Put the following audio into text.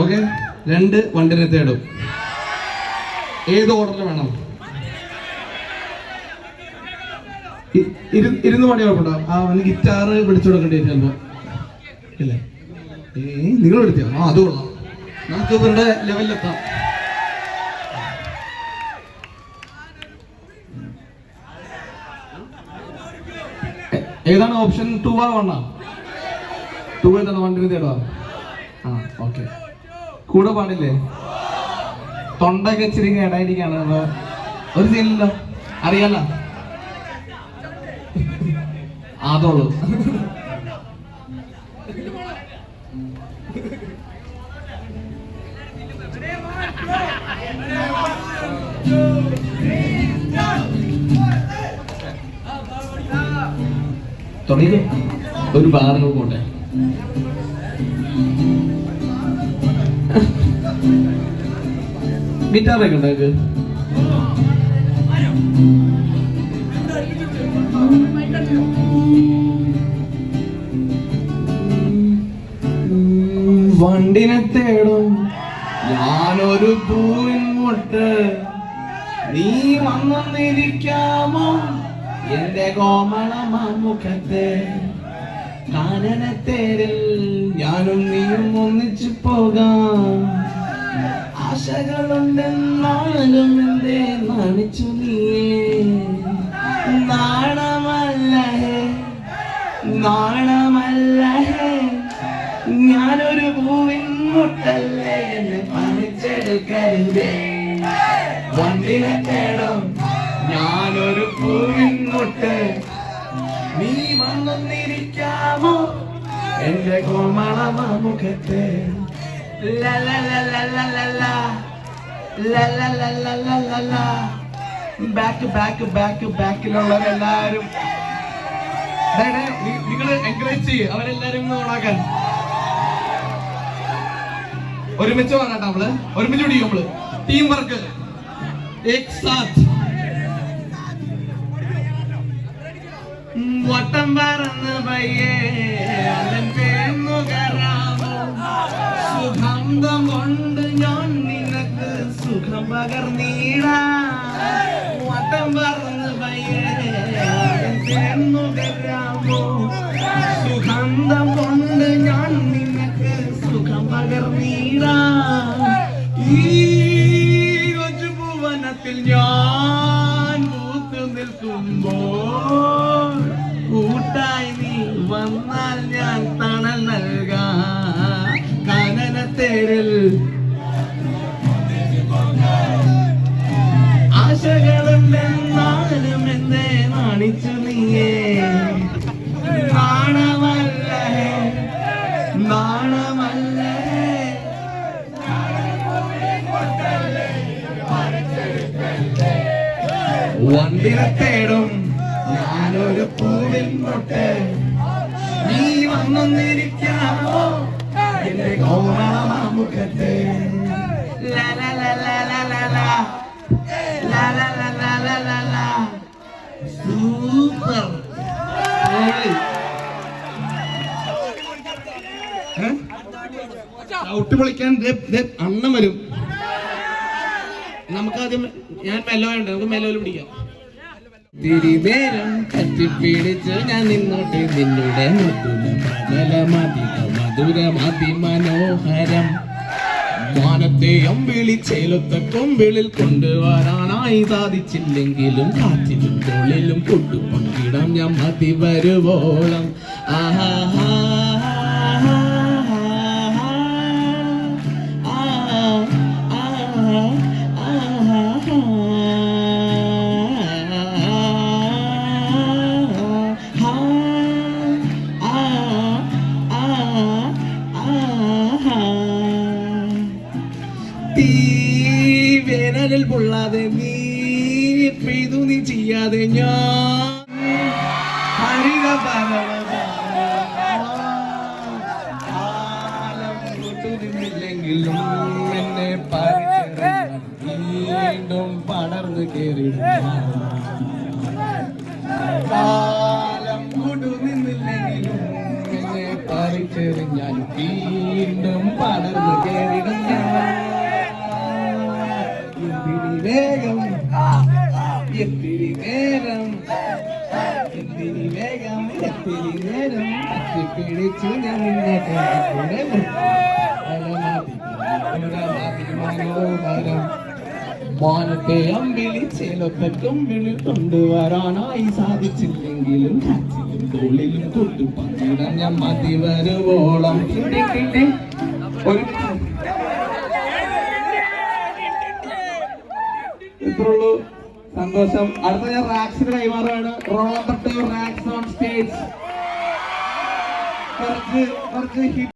Okay? രണ്ട് വണ്ടിനെ തേടും. ഏത് ഓർഡറിൽ വേണം? ഇരുന്ന് പണി കുഴപ്പമുണ്ടോ ആ അവന് ഗിറ്റാർ പിടിച്ചു കൊടുക്കേണ്ടി വരും ചിലപ്പോ. ഇല്ലേ? ഏ നിങ്ങൾ എടുത്തിയോ ആ അത് കൊള്ളാം. നമുക്ക് ഇവരുടെ ലെവലിലെത്താം ഏതാണ് ഓപ്ഷൻ ടു ആ വണ്ണാ ടു ഏതാണ് വണ്ടിന് തേടുക? ആ ഓക്കെ കൂടെ പാടില്ലേ? തൊണ്ടൊക്കെ ഇച്ചിരി കേടായിരിക്കാണ് ഒരു സീനില്ലല്ലോ അറിയാലോ? അതോളൂ ഒരു ബാറിൽ പോട്ടെ. ഗിറ്റാറൊക്കെ ഉണ്ടാക്ക് വണ്ടിനെ തേടും. ഞാനൊരു പൂവിൻ മുട്ട്. നീ വന്നിരിക്കാമോ എന്റെ കോമളമാമുഖത്തെ കാനനത്തേരിൽ ഞാനും നീയും ഒന്നിച്ചു പോകാം. ആശകളുണ്ടെന്നാലും എന്തേ നാണിച്ചു നീയേ. നാണമല്ലേ നാണമല്ലേ ഞാനൊരു പൂവിൻ മുട്ടല്ലേ എന്ന് പണിച്ചെടുക്കരുതേ വണ്ടിനെ തേടും ഞാനൊരു പൂവിൻ മുട്ട്. നീ വന്നിരിക്കാമോ? എന്റെ la la la la la la la. La la la la la la la. Back back back ബാക്കിലുള്ളവർ എല്ലാവരും നിങ്ങൾ എൻകറേജ് ചെയ്യും. അവരെല്ലാരും ഓണാക്കാൻ. ഒരുമിച്ച് വരാട്ടോ നമ്മൾ. ഒരുമിച്ച് പിടിക്കും നമ്മൾ. ടീം വർക്ക് വട്ടം പറന്ന് പയ്യേ. പകർന്നീടാ വട്ടം പറന്ന് പയ്യേ അവൻ പേന്നുകരാമോ സുഗന്ധം കൊണ്ട് ഞാൻ നിനക്ക് സുഖം പകർന്നീടാ ഈ കൊച്ചു ഞാൻ പൂത്തു നിൽക്കുമ്പോൾ കൂട്ടായി നീ വന്നാൽ ഞാൻ തണൽ നൽകാ. കാനനത്തേരിൽ വണ്ടിനെ ഞാനൊരു പൂവിൽ മുട്ട് നീ വന്നൊന്നിരിക്കാമോ എന്റെ ലാ. സൂപ്പർ. ഔട്ട് പൊളിക്കാൻ അണ്ണം വരും നമുക്കാദ്യം ഞാൻ മെല്ലോ ഉണ്ട് നമുക്ക് മെല്ലോയിൽ പിടിക്കാം കറ്റിപ്പിടിച്ച് ഞാൻ നിന്നുടെ മനോഹരം വാനത്തെ അമ്പിളി ചേലൊത്ത കൊമ്പിളിൽ കൊണ്ടുവരാനായി സാധിച്ചില്ലെങ്കിലും കാറ്റിലും തൊഴിലും കൊണ്ടു പങ്കിടാം ഞാൻ മതി വരുവോളം ആഹാ തീ ചെയ്യാതെ ഞാൻ ഹരിത നിന്നില്ലെങ്കിലും എന്നെ വീണ്ടും പടർന്നു കയറി കാലം കൊണ്ടു നിന്നില്ലെങ്കിലും എന്നെ പറിച്ചെറിഞ്ഞാൽ വീണ്ടും പടർന്നു കത്തിപ്പിടിച്ചു ഞാൻ നിന്നെ മാനത്തെ അമ്പിളി ചേലൊത്തക്കും വിളിൽ കൊണ്ടുവരാനായി സാധിച്ചില്ലെങ്കിലും തുള്ളിലും തൊട്ടു പങ്കിടാൻ ഞാൻ മതി വരുവോളം. ഇത്രയുള്ളൂ. സന്തോഷം. അടുത്ത ഞാൻ റാക്സിന് കൈമാറുകയാണ്. Roller Rax on stage. कर्ज कर्ज ही